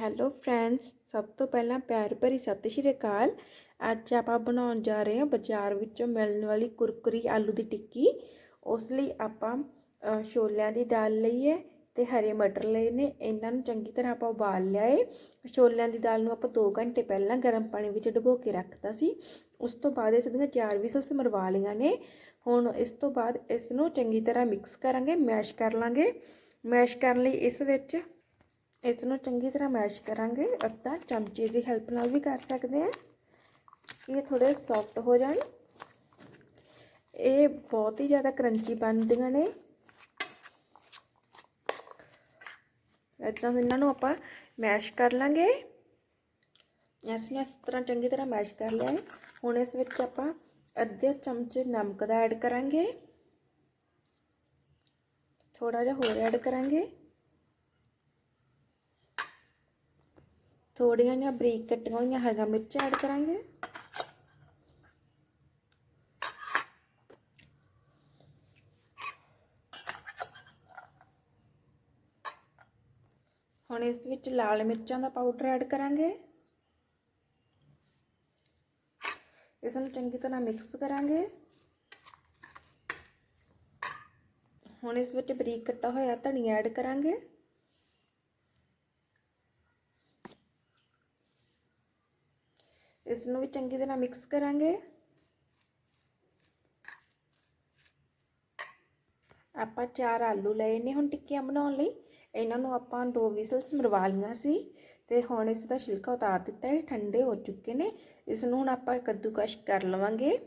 Hello friends ਸਭ ਤੋਂ ਪਹਿਲਾਂ ਪਿਆਰ ਭਰੀ ਸਤਿ ਸ਼੍ਰੀ ਅਕਾਲ। ਅੱਜ ਆਪਾਂ ਬਣਾਉਣ ਜਾ ਰਹੇ ਹਾਂ ਬਾਜ਼ਾਰ ਵਿੱਚੋਂ ਮਿਲਣ ਵਾਲੀ ਕੁਰਕਰੀ ਆਲੂ ਦੀ ਟਿੱਕੀ। ਉਸ ਲਈ ਆਪਾਂ ਛੋਲਿਆਂ ਦੀ ਦਾਲ ਲਈ ਹੈ ਤੇ ਹਰੇ ਮਟਰ ਲਏ ਨੇ। ਇਹਨਾਂ ਨੂੰ ਚੰਗੀ ਤਰ੍ਹਾਂ ਆਪਾਂ ਉਬਾਲ ਲਿਆ ਏ। ਛੋਲਿਆਂ ਦੀ ਦਾਲ ਨੂੰ ਆਪਾਂ 2 ਘੰਟੇ ਪਹਿਲਾਂ ਗਰਮ ਪਾਣੀ ਵਿੱਚ ਡੁਬੋ ਕੇ ਰੱਖਤਾ ਸੀ। ਉਸ ਤੋਂ ਬਾਅਦ ਇਸ ਦੀਆਂ ਚਾਰ ਵਿਸਲਸ ਮਰਵਾ ਲਈਆਂ ਨੇ। ਹੁਣ ਇਸ ਤੋਂ ਬਾਅਦ ਇਸ ਨੂੰ ਚੰਗੀ ਤਰ੍ਹਾਂ ਮਿਕਸ ਕਰਾਂਗੇ, ਮੈਸ਼ ਕਰ ਲਾਂਗੇ। ਮੈਸ਼ ਕਰਨ ਲਈ ਇਸ ਵਿੱਚ ਇਸ ਨੂੰ ਚੰਗੀ ਤਰ੍ਹਾਂ ਮੈਸ਼ ਕਰਾਂਗੇ। ਅੱਧਾ ਚਮਚੇ ਦੀ ਹੈਲਪ ਨਾਲ ਵੀ ਕਰ ਸਕਦੇ ਆ ਇਹ ਥੋੜੇ ਸੌਫਟ ਹੋ ਜਾਣ। ਇਹ ਬਹੁਤ ਹੀ ਜ਼ਿਆਦਾ ਕਰੰਚੀ ਬਣਦੀਆਂ ਨੇ। ਇਦਾਂ ਇਹਨਾਂ ਨੂੰ ਆਪਾਂ ਮੈਸ਼ ਕਰ ਲਾਂਗੇ। ਇਸ ਨੂੰ ਇਸ ਤਰ੍ਹਾਂ ਚੰਗੀ ਤਰ੍ਹਾਂ ਮੈਸ਼ ਕਰ ਲਿਆ ਹੈ। ਹੁਣ ਇਸ ਵਿੱਚ ਆਪਾਂ ਅੱਧੇ ਚਮਚੇ ਨਮਕ ਦਾ ਐਡ ਕਰਾਂਗੇ। ਥੋੜਾ ਜਿਹਾ ਹੋਰ ਐਡ ਕਰਾਂਗੇ। ਥੋੜੀਆਂ ਜਿਹੀਆਂ ਬਰੀਕ ਕੱਟੀਆਂ ਹੋਈਆਂ, ਹਰੀਆਂ ਮਿਰਚਾਂ ਐਡ ਕਰਾਂਗੇ। ਹੁਣ ਇਸ ਵਿੱਚ ਲਾਲ ਮਿਰਚਾਂ ਦਾ ਪਾਊਡਰ ਐਡ ਕਰਾਂਗੇ। ਇਸ ਨੂੰ ਚੰਗੀ ਤਰ੍ਹਾਂ ਮਿਕਸ ਕਰਾਂਗੇ। ਹੁਣ ਇਸ ਵਿੱਚ ਬਰੀਕ ਕੱਟਾ ਹੋਇਆ ਧਨੀਆ ਐਡ ਕਰਾਂਗੇ। ਇਸ ਨੂੰ ਵੀ ਚੰਗੀ ਤਰ੍ਹਾਂ ਮਿਕਸ ਕਰਾਂਗੇ। ਆਪਾਂ ਚਾਰ ਆਲੂ ਲਏ ਨੇ ਹੁਣ ਟਿੱਕੀਆਂ ਬਣਾਉਣ ਲਈ। ਇਹਨਾਂ ਨੂੰ ਆਪਾਂ ਦੋ ਵਿਸਲਸ ਮਰਵਾ ਲਈਆਂ ਸੀ ਤੇ ਹੁਣ ਇਸ ਦਾ ਛਿਲਕਾ ਉਤਾਰ ਦਿੱਤਾ ਹੈ, ਠੰਡੇ ਹੋ ਚੁੱਕੇ ਨੇ। ਇਸ ਨੂੰ ਹੁਣ ਆਪਾਂ ਕੱਦੂਕਸ਼ ਕਰ ਲਵਾਂਗੇ।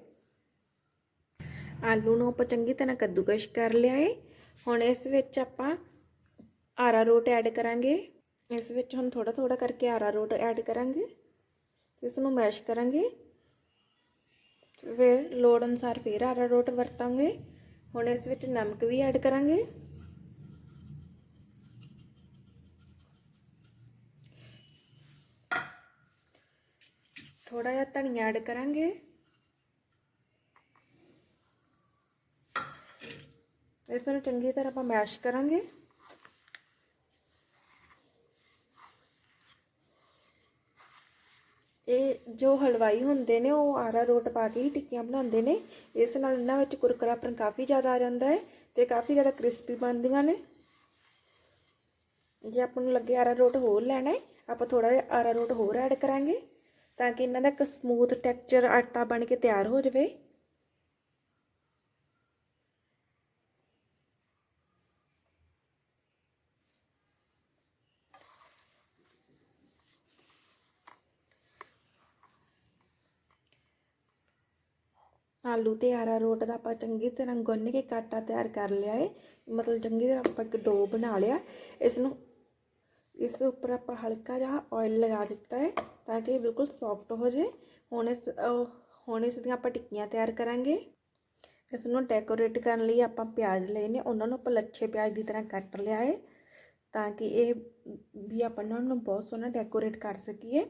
ਆਲੂ ਨੂੰ ਆਪਾਂ ਚੰਗੀ ਤਰ੍ਹਾਂ ਕੱਦੂਕਸ਼ ਕਰ ਲਿਆ ਹੈ ਹੁਣ ਇਸ ਵਿੱਚ ਆਪਾਂ ਆਰਾ ਰੋਟ ਐਡ ਕਰਾਂਗੇ। ਇਸ ਵਿੱਚ ਹੁਣ ਥੋੜਾ ਥੋੜਾ ਕਰਕੇ ਆਰਾ ਰੋਟ ਐਡ ਕਰਾਂਗੇ। ਇਸ ਨੂੰ ਮੈਸ਼ ਕਰਾਂਗੇ। ਫਿਰ ਲੋੜ ਅਨੁਸਾਰ ਫਿਰ ਆਰਾ ਰੋਟ ਵਰਤਾਂਗੇ। ਹੁਣ ਇਸ ਵਿੱਚ ਨਮਕ ਵੀ ਐਡ ਕਰਾਂਗੇ। ਥੋੜਾ ਜਿਹਾ ਧਨੀਆ ਐਡ ਕਰਾਂਗੇ। ਇਸ ਨੂੰ ਚੰਗੀ ਤਰ੍ਹਾਂ ਆਪਾਂ ਮੈਸ਼ ਕਰਾਂਗੇ। ਇਹ ਜੋ ਹਲਵਾਈ ਹੁੰਦੇ ਨੇ, ਉਹ ਆਰਾ ਰੋਟ ਪਾ ਕੇ ਹੀ ਟਿੱਕੀਆਂ ਬਣਾਉਂਦੇ ਨੇ। ਇਸ ਨਾਲ ਇਹਨਾਂ ਵਿੱਚ ਕੁਰਕਰਾਪਨ ਕਾਫੀ ਜ਼ਿਆਦਾ ਆ ਜਾਂਦਾ ਹੈ ਤੇ ਕਾਫੀ ਜ਼ਿਆਦਾ ਕ੍ਰਿਸਪੀ ਬਣਦੀਆਂ ਨੇ। ਜੇ ਆਪਾਂ ਨੂੰ ਲੱਗੇ ਆਰਾ ਰੋਟ ਹੋਰ ਲੈਣਾ ਹੈ, ਆਪਾਂ ਥੋੜਾ ਜਿਹਾ ਆਰਾ ਰੋਟ ਹੋਰ ਐਡ ਕਰਾਂਗੇ ਤਾਂ ਕਿ ਇਹਨਾਂ ਦਾ ਇੱਕ ਸਮੂਥ ਟੈਕਸਚਰ ਆਟਾ ਬਣ ਕੇ ਤਿਆਰ ਹੋ ਜਾਵੇ। ਆਲੂ ਤੇ ਆਰਾ ਰੋਟ ਦਾ ਆਪਾਂ ਚੰਗੀ ਤਰ੍ਹਾਂ ਗੁੰਨ ਕੇ ਕਾਟਾ ਤਿਆਰ ਕਰ ਲਿਆ ਹੈ ਮਤਲਬ ਚੰਗੀ ਤਰ੍ਹਾਂ ਆਪਾਂ ਇੱਕ ਡੋ ਬਣਾ ਲਿਆ। ਇਸ ਨੂੰ ਇਸ ਦੇ ਉੱਪਰ ਆਪਾਂ ਹਲਕਾ ਜਿਹਾ ਆਇਲ ਲਗਾ ਦਿੱਤਾ ਹੈ ਤਾਂ ਕਿ ਇਹ ਬਿਲਕੁਲ ਸੌਫਟ ਹੋ ਜਾਏ ਹੁਣ ਇਸ ਹੁਣ ਇਸ ਦੀਆਂ ਆਪਾਂ ਟਿੱਕੀਆਂ ਤਿਆਰ ਕਰਾਂਗੇ। ਇਸ ਨੂੰ ਡੈਕੋਰੇਟ ਕਰਨ ਲਈ ਆਪਾਂ ਪਿਆਜ਼ ਲਏ ਨੇ, ਉਹਨਾਂ ਨੂੰ ਆਪਾਂ ਲੱਛੇ ਪਿਆਜ਼ ਦੀ ਤਰ੍ਹਾਂ ਕੱਟ ਲਿਆ ਹੈ ਤਾਂ ਕਿ ਇਹ ਵੀ ਆਪਾਂ ਉਹਨਾਂ ਨੂੰ ਬਹੁਤ ਸੋਹਣਾ ਡੈਕੋਰੇਟ ਕਰ ਸਕੀਏ।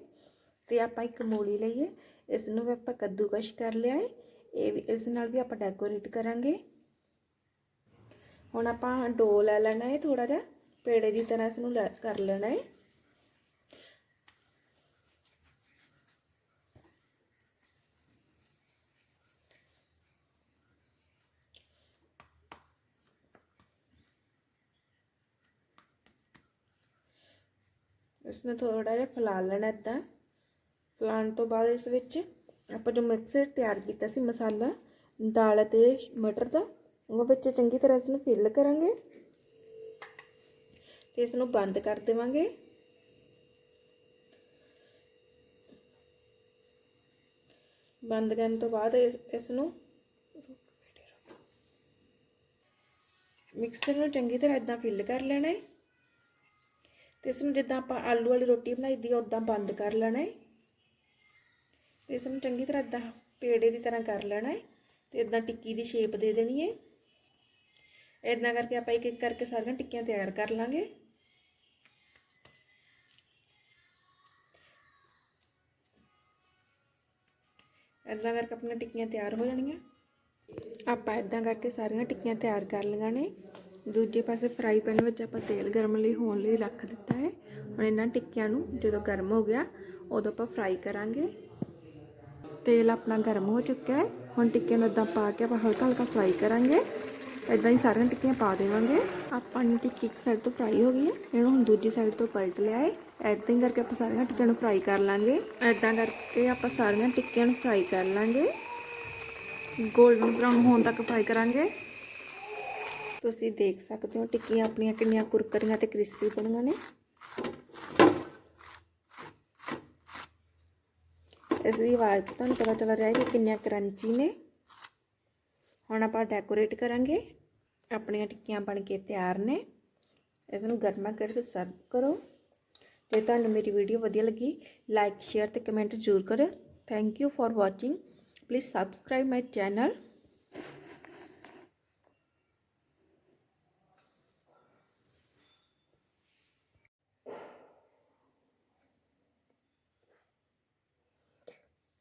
ਤੇ ਆਪਾਂ ਇੱਕ ਮੂਲੀ ਲਈਏ ਇਸ ਨੂੰ ਵੀ ਆਪਾਂ ਕੱਦੂਕਸ਼ ਕਰ ਲਿਆ ਹੈ ਇਹ ਵੀ ਇਸ ਨਾਲ ਵੀ ਆਪਾਂ ਡੈਕੋਰੇਟ ਕਰਾਂਗੇ। ਹੁਣ ਆਪਾਂ ਡੋ ਲੈ ਲੈਣਾ ਹੈ ਥੋੜਾ ਜਿਹਾ ਪੇੜੇ ਦੀ ਤਰ੍ਹਾਂ ਇਸ ਨੂੰ ਕਰ ਲੈਣਾ ਹੈ। ਇਸ ਨੂੰ ਥੋੜਾ ਜਿਹਾ ਫੈਲਾ ਲੈਣਾ ਇਦਾਂ। ਫੈਲਾਉਣ ਤੋਂ ਬਾਅਦ ਇਸ ਵਿੱਚ ਆਪਾਂ ਜੋ ਮਿਕਸਰ ਤਿਆਰ ਕੀਤਾ ਸੀ ਮਸਾਲਾ, ਦਾਲ ਅਤੇ ਮਟਰ ਦਾ, ਉਹ ਵਿੱਚ ਚੰਗੀ ਤਰ੍ਹਾਂ ਇਸ ਨੂੰ ਫਿਲ ਕਰਾਂਗੇ ਤੇ ਇਸ ਨੂੰ ਬੰਦ ਕਰ ਦੇਵਾਂਗੇ। ਬੰਦ ਕਰਨ ਤੋਂ ਬਾਅਦ ਇਸ ਨੂੰ ਮਿਕਸਰ ਨੂੰ ਚੰਗੀ ਤਰ੍ਹਾਂ ਇਦਾਂ ਫਿਲ ਕਰ ਲੈਣਾ ਹੈ। ਤੇ ਇਸ ਨੂੰ ਜਿੱਦਾਂ ਆਪਾਂ ਆਲੂ ਵਾਲੀ ਰੋਟੀ ਬਣਾਈ ਦੀ ਉਦਾਂ ਬੰਦ ਕਰ ਲੈਣਾ ਹੈ। ਤੇ ਇਸ ਨੂੰ ਚੰਗੀ ਤਰ੍ਹਾਂ ਇਦਾਂ ਪੇੜੇ ਦੀ ਤਰ੍ਹਾਂ ਕਰ ਲੈਣਾ ਹੈ ਤੇ ਇਦਾਂ ਟਿੱਕੀ ਦੀ ਸ਼ੇਪ ਦੇ ਦੇਣੀ ਹੈ। ਇਦਾਂ ਕਰਕੇ ਆਪਾਂ ਇੱਕ ਇੱਕ ਕਰਕੇ ਸਾਰੀਆਂ ਟਿੱਕੀਆਂ ਤਿਆਰ ਕਰ ਲਾਂਗੇ। ਇਦਾਂ ਕਰਕੇ ਆਪਣੀਆਂ ਟਿੱਕੀਆਂ ਤਿਆਰ ਹੋ ਜਾਣੀਆਂ। ਆਪਾਂ ਇਦਾਂ ਕਰਕੇ ਸਾਰੀਆਂ ਟਿੱਕੀਆਂ ਤਿਆਰ ਕਰ ਲਈਆਂ ਨੇ। ਦੂਜੇ ਪਾਸੇ ਫਰਾਈ ਪੈਨ ਵਿੱਚ ਆਪਾਂ ਤੇਲ ਗਰਮ ਲਈ ਹੋਣ ਲਈ ਰੱਖ ਦਿੱਤਾ ਹੈ। ਹੁਣ ਇਹਨਾਂ ਟਿੱਕਿਆਂ ਨੂੰ ਜਦੋਂ ਗਰਮ ਹੋ ਗਿਆ, ਉਦੋਂ ਆਪਾਂ ਫਰਾਈ ਕਰਾਂਗੇ। ਤੇਲ ਆਪਣਾ ਗਰਮ ਹੋ ਚੁੱਕਿਆ ਹੈ। ਹੁਣ ਟਿੱਕਿਆਂ ਨੂੰ ਇਦਾਂ ਪਾ ਕੇ ਆਪਾਂ ਹਲਕਾ ਹਲਕਾ ਫਰਾਈ ਕਰਾਂਗੇ। ਇਦਾਂ ਹੀ ਸਾਰੀਆਂ ਟਿੱਕੀਆਂ ਪਾ ਦੇਵਾਂਗੇ। ਆਪਾਂ ਨੇ ਟਿੱਕੀ ਇੱਕ ਸਾਈਡ ਤੋਂ ਫਰਾਈ ਹੋ ਗਈ ਹੈ। ਇਹਨੂੰ ਹੁਣ ਦੂਜੀ ਸਾਈਡ ਤੋਂ ਪਲਟ ਲਿਆ ਹੈ। ਇਦਾਂ ਹੀ ਕਰਕੇ ਆਪਾਂ ਸਾਰੀਆਂ ਟਿੱਕੀਆਂ ਨੂੰ ਫਰਾਈ ਕਰ ਲਾਂਗੇ। ਇਦਾਂ ਕਰਕੇ ਆਪਾਂ ਸਾਰੀਆਂ ਟਿੱਕੀਆਂ ਨੂੰ ਫਰਾਈ ਕਰ ਲਾਂਗੇ। ਗੋਲਡਨ ਬਰਾਊਨ ਹੋਣ ਤੱਕ ਫਰਾਈ ਕਰਾਂਗੇ। ਤੁਸੀਂ ਦੇਖ ਸਕਦੇ ਹੋ ਟਿੱਕੀਆਂ ਆਪਣੀਆਂ ਕਿੰਨੀਆਂ ਕੁਰਕਰੀਆਂ ਤੇ ਕ੍ਰਿਸਪੀ ਬਣੀਆਂ ਨੇ। ਇਸ ਦੀ ਆਵਾਜ਼ ਤੋਂ ਤੁਹਾਨੂੰ ਪਤਾ ਚੱਲ ਰਿਹਾ ਹੈ ਕਿ ਕਿੰਨੀਆਂ ਕਰੰਚੀ ਨੇ। ਹੁਣ ਆਪਾਂ ਡੈਕੋਰੇਟ ਕਰਾਂਗੇ। ਆਪਣੀਆਂ ਟਿੱਕੀਆਂ ਬਣ ਕੇ ਤਿਆਰ ਨੇ। ਇਸ ਨੂੰ ਗਰਮਾ ਕਰਕੇ ਸਰਵ ਕਰੋ। ਜੇ ਤੁਹਾਨੂੰ ਮੇਰੀ ਵੀਡੀਓ ਵਧੀਆ ਲੱਗੀ ਲਾਈਕ ਸ਼ੇਅਰ ਤੇ ਕਮੈਂਟ ਜ਼ਰੂਰ ਕਰਿਓ। Thank you for watching please subscribe my channel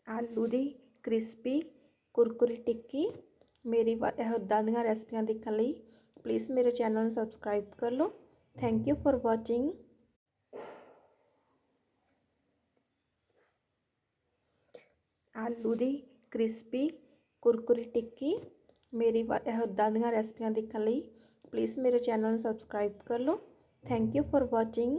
ਆਲੂ ਦੀ ਕ੍ਰਿਸਪੀ ਕੁਰਕੁਰੀ ਟਿੱਕੀ ਮੇਰੀ ਵਾ- ਇਹ ਇੱਦਾਂ ਦੀਆਂ ਰੈਸਪੀਆਂ ਦੇਖਣ ਲਈ ਪਲੀਜ਼ ਮੇਰੇ ਚੈਨਲ ਨੂੰ ਸਬਸਕ੍ਰਾਈਬ ਕਰ ਲਓ ਥੈਂਕ ਯੂ ਫॉर ਵਾਚਿੰਗ ਆਲੂ ਦੀ ਕ੍ਰਿਸਪੀ ਕੁਰਕੁਰੀ ਟਿੱਕੀ ਮੇਰੀ ਵਾ- ਇਹ ਇੱਦਾਂ ਦੀਆਂ ਰੈਸਪੀਆਂ ਦੇਖਣ ਲਈ ਪਲੀਜ਼ ਮੇਰੇ ਚੈਨਲ ਨੂੰ ਸਬਸਕ੍ਰਾਈਬ ਕਰ ਲਓ ਥੈਂਕ ਯੂ ਫॉर ਵਾਚਿੰਗ